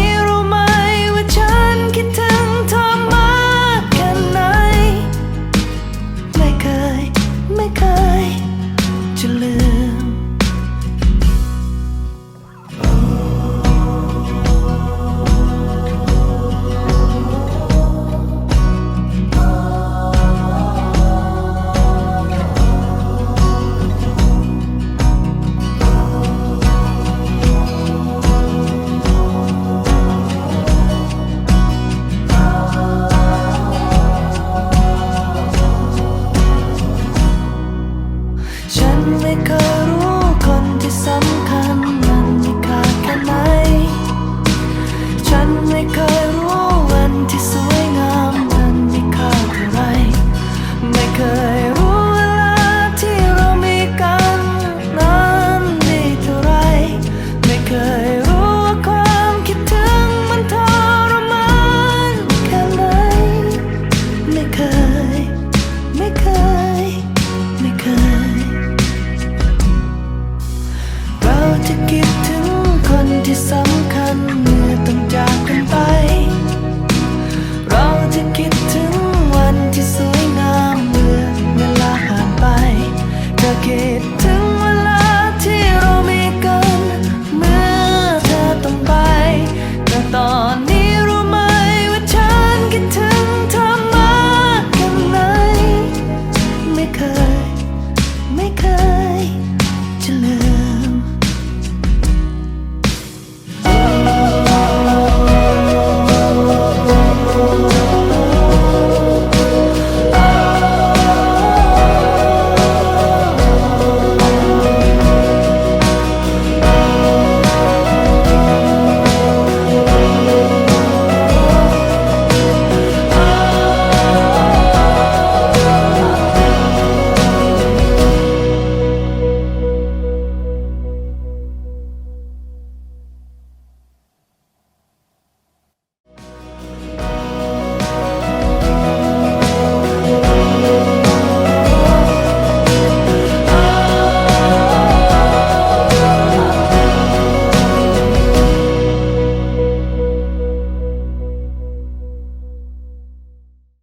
้ ที่สำคัญเมื่อต้องจากกันไป เราจะคิดถึงวันที่สวยงามเมื่อเวลาผ่านไปจะคิดถึงเวลาที่เรามีกัน เมื่อเธอต้องไป แต่ตอนนี้รู้ไหมว่าฉันคิดถึงเธอมากแค่ไหนไม่เคย ไม่เคย